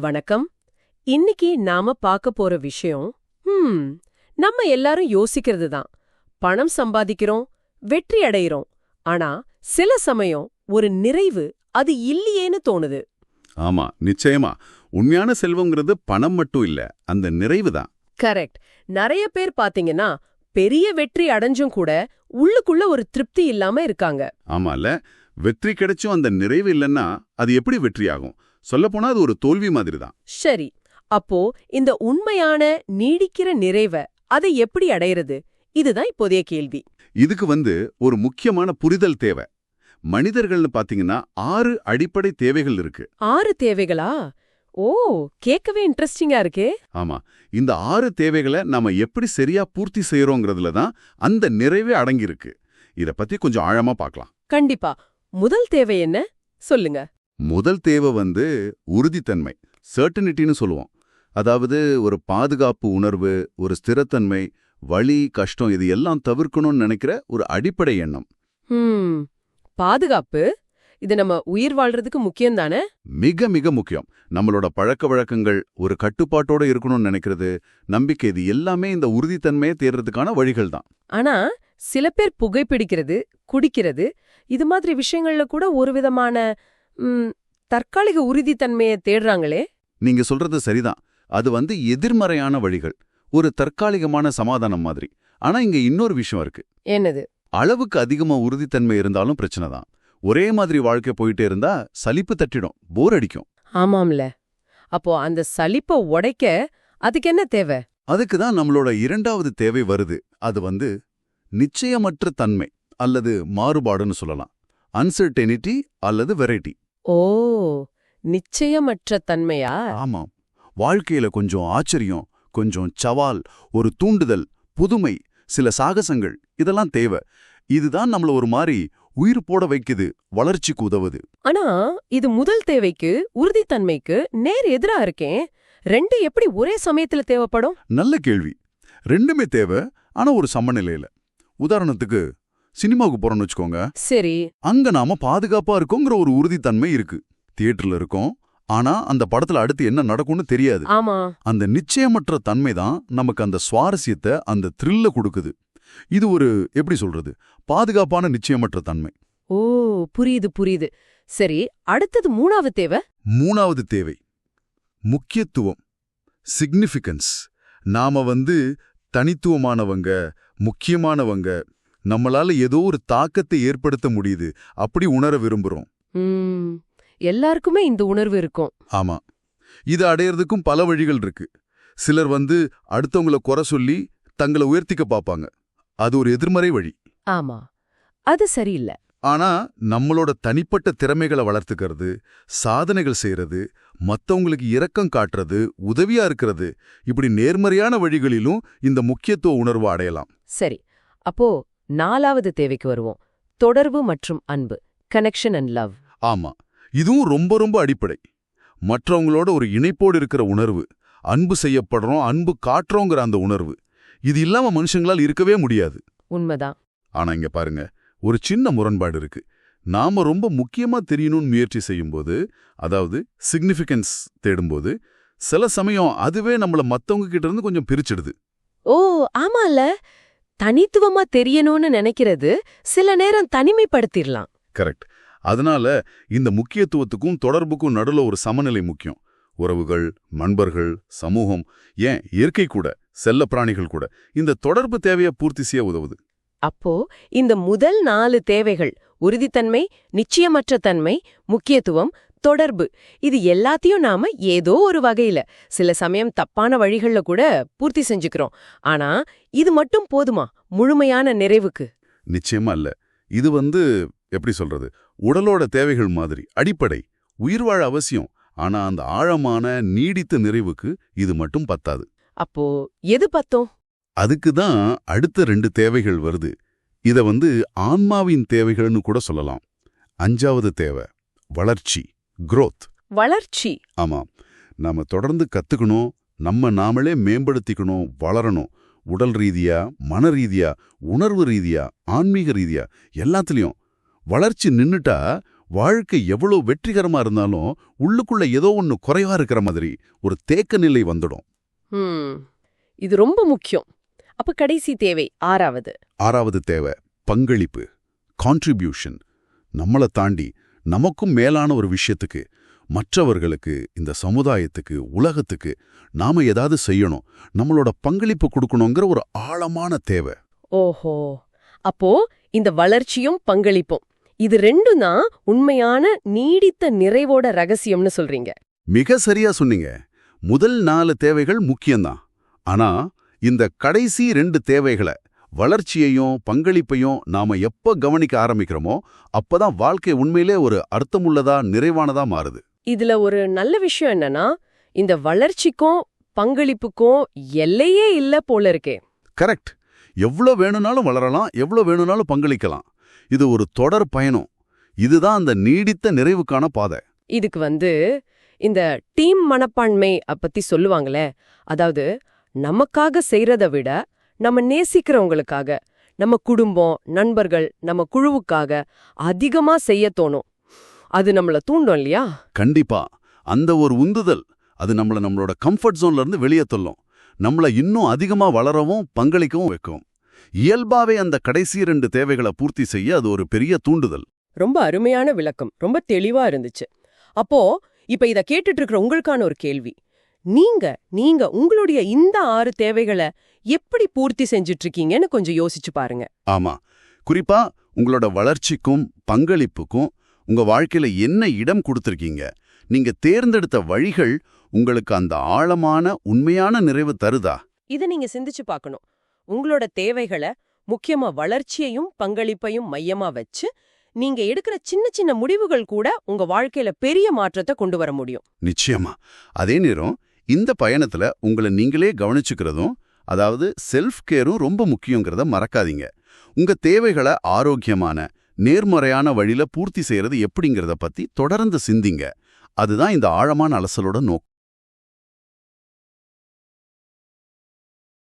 வணக்கம். இன்னைக்கு நாம பார்க்க போற விஷயம் ஹம் நம்ம எல்லாரும் யோசிக்கிறது தான். பணம் சம்பாதிக்கிறோம் வெற்றி அடையிறோம். ஆனா சில சமயம் ஒரு நிறைவு அது இல்லையேன்னு தோணுது. ஆமா நிச்சயமா. உண்மையான செல்வங்கிறது பணம் மட்டும் இல்ல அந்த நிறைவு தான். கரெக்ட். நிறைய பேர் பாத்தீங்கன்னா பெரிய வெற்றி அடைஞ்சும் கூட உள்ளுக்குள்ள ஒரு திருப்தி இல்லாம இருக்காங்க. ஆமால வெற்றி கிடைச்சும் அந்த நிறைவு இல்லைன்னா அது எப்படி வெற்றியாகும்? சொல்லப்போனா அது ஒரு தோல்வி மாதிரி தான் சரி அப்போ இந்த உண்மையான நீடிக்கிற நிறைவை அதை எப்படி அடையிறது? இதுதான் இப்போதைய கேள்வி. இதுக்கு வந்து ஒரு முக்கியமான புரிதல் தேவை. மனிதர்கள்னு பாத்தீங்கன்னா ஆறு அடிப்படை தேவைகள் இருக்கு. ஆறு தேவைகளா? ஓ கேட்கவே இன்ட்ரெஸ்டிங்கா இருக்கே. ஆமா இந்த ஆறு தேவைகளை நாம எப்படி சரியா பூர்த்தி செய்யறோங்கிறதுல தான் அந்த நிறைவே அடங்கியிருக்கு. இத பத்தி கொஞ்சம் ஆழமா பார்க்கலாம் கண்டிப்பா. முதல் தேவை என்ன? சொல்லுங்க. முதல் தேவை வந்து உறுதித்தன்மை சர்டனிட்டின்னு சொல்லுவோம். அதாவது ஒரு பாதுகாப்பு உணர்வு ஒரு ஸ்திரத்தன்மை வலி கஷ்டம் இது எல்லாம் தவிர்க்கணும்னு நினைக்கிற ஒரு அடிப்படை எண்ணம். பாதுகாப்பு? இது நம்ம உயிர் வாழ்றதுக்கு முக்கியம் தானே? மிக மிக முக்கியம். நம்மளோட பழக்க வழக்கங்கள் ஒரு கட்டுப்பாட்டோட இருக்கணும்னு நினைக்கிறது நம்பிக்கை இது எல்லாமே இந்த உறுதித்தன்மையை தேர்றதுக்கான வழிகள் தான். ஆனா சில பேர் புகைப்பிடிக்கிறது குடிக்கிறது இது மாதிரி விஷயங்கள்ல கூட ஒரு விதமான தற்காலிக உறுதித்தன்மையை தேடுறாங்களே? நீங்க சொல்றது சரிதான். அது வந்து எதிர்மறையான வழிகள். ஒரு தற்காலிகமான சமாதானம் மாதிரி. ஆனா இங்க இன்னொரு விஷயம் இருக்கு. என்னது? அளவுக்கு அதிகமா உறுதித்தன்மை இருந்தாலும் பிரச்சனை தான். ஒரே மாதிரி வாழ்க்கை போயிட்டே இருந்தா சலிப்பு தட்டிடும். போர் அடிக்கும். ஆமாம்ல. அப்போ அந்த சலிப்பை உடைக்க அதுக்கு என்ன தேவை? அதுக்கு தான் நம்மளோட இரண்டாவது தேவை வருது. அது வந்து நிச்சயமற்ற தன்மை அல்லது மாறுபாடுன்னு சொல்லலாம். அன்சர்டெனிட்டி அல்லது வெரைட்டி ஓ நிச்சயமற்ற தன்மையா? ஆமாம். வாழ்க்கையில கொஞ்சம் ஆச்சரியம் கொஞ்சம் சவால் ஒரு தூண்டுதல் புதுமை சில சாகசங்கள் இதெல்லாம் தேவை. இதுதான் நம்மள ஒரு மாதிரி உயிர் போட வைக்குது வளர்ச்சிக்கு உதவுது. ஆனா இது முதல் தேவைக்கு உறுதித்தன்மைக்கு நேர் எதிரா இருக்கேன். ரெண்டு எப்படி ஒரே சமயத்துல தேவைப்படும்? நல்ல கேள்வி. ரெண்டுமே தேவை ஆனா ஒரு சமநிலையில. உதாரணத்துக்கு சினிமாவுக்கு போறோம்னு வச்சுக்கோங்க. சரி. அங்க நாம பாதுகாப்பா இருக்கோங்கிற ஒரு உறுதித்தன்மை இருக்கு. தியேட்டர்ல இருக்கோம். ஆனா அந்த படத்துல அடுத்து என்ன நடக்கும்னு தெரியாது. ஆமா. அந்த நிச்சயமற்ற தன்மை தான் நமக்கு அந்த சுவாரஸ்யத்தை அந்த த்ரில்ல கொடுக்குது. இது ஒரு எப்படி சொல்றது? பாதுகாப்பான நிச்சயமற்ற தன்மை. ஓ புரியுது புரியுது. சரி அடுத்தது மூணாவது தேவை? மூணாவது தேவை. முக்கியத்துவம். சிக்னிஃபிகன்ஸ் நாம வந்து தனித்துவமானவங்க முக்கியமானவங்க நம்மளால ஏதோ ஒரு தாக்கத்தை ஏற்படுத்த முடியுது. அப்படி உணர விரும்புறோம். எல்லாருக்குமே இந்த உணர்வு இருக்கும். ஆமா. இது அடையறதுக்கும் பல வழிகள் இருக்கு. சிலர் வந்து அடுத்தவங்கள குறை சொல்லி தங்களை உயர்த்திக்க பார்ப்பாங்க. அது ஒரு எதிர்மறை வழி. ஆமா. அது சரியில்லை. ஆனா நம்மளோட தனிப்பட்ட திறமைகளை வளர்த்துக்கிறது சாதனைகள் செய்யறது மத்தவங்களுக்கு இரக்கம் காட்டுறது உதவியா இருக்கிறது இப்படி நேர்மறையான வழிகளிலும் இந்த முக்கியத்துவ உணர்வு அடையலாம். சரி. அப்போ நாலாவது தேவைக்கு வருவோம். தொடர்பு மற்றும் அன்பு கனெக்ஷன் அண்ட் லவ் ஆமா இதுவும் ரொம்ப ரொம்ப அடிப்படை. மற்றவங்களோட ஒரு இணைப்போடு இருக்கிற உணர்வு அன்பு செய்யப்படுறோம் அன்பு காட்டுறோங்கிற அந்த உணர்வு இது இல்லாம மனுஷங்களால் இருக்கவே முடியாது. உண்மைதான். ஆனா இங்க பாருங்க ஒரு சின்ன முரண்பாடு இருக்கு. நாம ரொம்ப முக்கியமா தெரியணும்னு முயற்சி செய்யும்போது அதாவது சிக்னிஃபிகன்ஸ் தேடும்போது சில சமயம் அதுவே நம்மள மத்தவங்க கிட்ட இருந்து கொஞ்சம் பிரிச்சிடுது. ஓ ஆமால தனித்துவமா தெரியணும்னு நினைக்கிறது சில நேரம் தனிமைப்படுத்திடலாம். கரெக்ட். அதனால இந்த முக்கியத்துவத்துக்கும் தொடர்புக்கும் நடுல ஒரு சமநிலை முக்கியம். உறவுகள் நண்பர்கள் சமூகம் ஏன் இயற்கை கூட செல்ல பிராணிகள் கூட இந்த தொடர்பு தேவையை பூர்த்தி செய்ய உதவுது. அப்போ இந்த முதல் நாலு தேவைகள் உறுதித்தன்மை நிச்சயமற்ற தன்மை முக்கியத்துவம் தொடர்பு. இது எல்லாத்தையும் நாம ஏதோ ஒரு வகையில சில சமயம் தப்பான வழிகள்ல கூட பூர்த்தி செஞ்சுக்கிறோம். ஆனா இது மட்டும் போதுமா? முழுமையான நிறைவுக்கு. நிச்சயமா இல்ல. இது வந்து எப்படி சொல்றது? உடலோட தேவைகள் மாதிரி அடிப்படை. உயிர் வாழ அவசியம். ஆனா அந்த ஆழமான நீடித்த நிறைவுக்கு இது மட்டும் பத்தாது. அப்போ எது பத்தோம்? அதுக்கு தான் அடுத்த ரெண்டு தேவைகள் வருது. இத வந்து ஆன்மாவின் தேவைகள்னு கூட சொல்லலாம். அஞ்சாவது தேவை வளர்ச்சி. Growth. வளர்ச்சி. ஆமாம் நாம தொடர்ந்து கத்துக்கணும் நம்ம நாமளே மேம்படுத்திக்கணும் வளரணும். உடல் ரீதியா மன ரீதியா உணர்வு ரீதியா ஆன்மீக ரீதியா எல்லாத்துலயும். வளர்ச்சி நின்னுட்டா வாழ்க்கை எவ்வளவு வெற்றிகரமா இருந்தாலும் உள்ளுக்குள்ள ஏதோ ஒன்னு குறைவா இருக்கிற மாதிரி ஒரு தேக்க நிலை வந்துடும். இது ரொம்ப முக்கியம். அப்ப கடைசி தேவை ஆறாவது. ஆறாவது தேவை பங்களிப்பு கான்ட்ரிபியூஷன் நம்மள தாண்டி நமக்கும் மேலான ஒரு விஷயத்துக்கு மற்றவர்களுக்கு இந்த சமுதாயத்துக்கு உலகத்துக்கு நாம ஏதாவது செய்யணும் நம்மளோட பங்களிப்பு கொடுக்கணுங்கிற ஒரு ஆழமான தேவை. ஓஹோ! அப்போ இந்த வளர்ச்சியும் பங்களிப்பும் இது ரெண்டும் தான் உண்மையான நீடித்த நிறைவோட ரகசியம்னு சொல்றீங்க. மிக சரியா சொன்னீங்க. முதல் நாலு தேவைகள் முக்கியம்தான். ஆனா இந்த கடைசி ரெண்டு தேவைகளை வளர்ச்சியையும் பங்களிப்பையும் நாம எப்ப கவனிக்க ஆரம்பிக்கிறோமோ அப்பதான் வாழ்க்கை உண்மையிலே ஒரு அர்த்தமுள்ளதா நிறைவானதா மாறுது. இதுல ஒரு நல்ல விஷயம் என்னன்னா இந்த வளர்ச்சிக்கும் பங்களிப்புக்கும் எல்லையே இல்ல போல இருக்கே. கரெக்ட் எவ்வளோ வேணும்னாலும் வளரலாம் எவ்வளோ வேணும்னாலும் பங்களிக்கலாம். இது ஒரு தொடர் பயணம். இதுதான் அந்த நீடித்த நிறைவுக்கான பாதை. இதுக்கு வந்து இந்த டீம் மனப்பான்மை பத்தி சொல்லுவாங்களே அதாவது நமக்காக செய்றத விட நம்ம நேசிக்கிறவங்களுக்காக நம்ம குடும்பம் நண்பர்கள் நம்ம குழுவுக்காக அதிகமா செய்ய தோணும். அது நம்மள தூண்டும் இல்லையா? கண்டிப்பா. அந்த ஒரு உந்துதல் அது நம்மள நம்மளோட கம்ஃபர்ட் ஜோன்ல இருந்து வெளியே தள்ளும். நம்மள இன்னும் அதிகமா வளரவும் பங்களிக்கவும் வைக்கும். இயல்பாவே அந்த கடைசி ரெண்டு தேவைகளை பூர்த்தி செய்ய அது ஒரு பெரிய தூண்டுதல். ரொம்ப அருமையான விளக்கம். ரொம்ப தெளிவா இருந்துச்சு. அப்போ இப்ப இத கேட்டுட்டு இருக்கிற உங்களுக்கான ஒரு கேள்வி. நீங்க நீங்க உங்களுடைய இந்த ஆறு தேவைகளை எப்படி பூர்த்தி செஞ்சுட்டு இருக்கீங்கன்னு கொஞ்சம் யோசிச்சு பாருங்க. ஆமா. குறிப்பா உங்களோட வளர்ச்சிக்கும் பங்களிப்புக்கும் உங்க வாழ்க்கையில என்ன இடம் கொடுத்திருக்கீங்க? நீங்க தேர்ந்தெடுத்த வழிகள் உங்களுக்கு அந்த ஆழமான உண்மையான நிறைவு தருதா? இத நீங்க சிந்திச்சு பார்க்கணும் உங்களோட தேவைகளை முக்கியமா வளர்ச்சியையும் பங்களிப்பையும் மையமா வச்சு நீங்க எடுக்கிற சின்ன சின்ன முடிவுகள் கூட உங்க வாழ்க்கையில பெரிய மாற்றத்தை கொண்டு வர முடியும். நிச்சயமா. அதே நேரம் இந்த பயணத்துல உங்களை நீங்களே கவனிச்சுக்கிறதும் அதாவது செல்ஃப் கேரும் ரொம்ப முக்கியங்கிறத மறக்காதீங்க. உங்க தேவைகளை ஆரோக்கியமான நேர்மறையான வழியில பூர்த்தி செய்யறது எப்படிங்கிறத பத்தி தொடர்ந்து சிந்திங்க. அதுதான் இந்த ஆழமான அலசலோட நோக்கம்.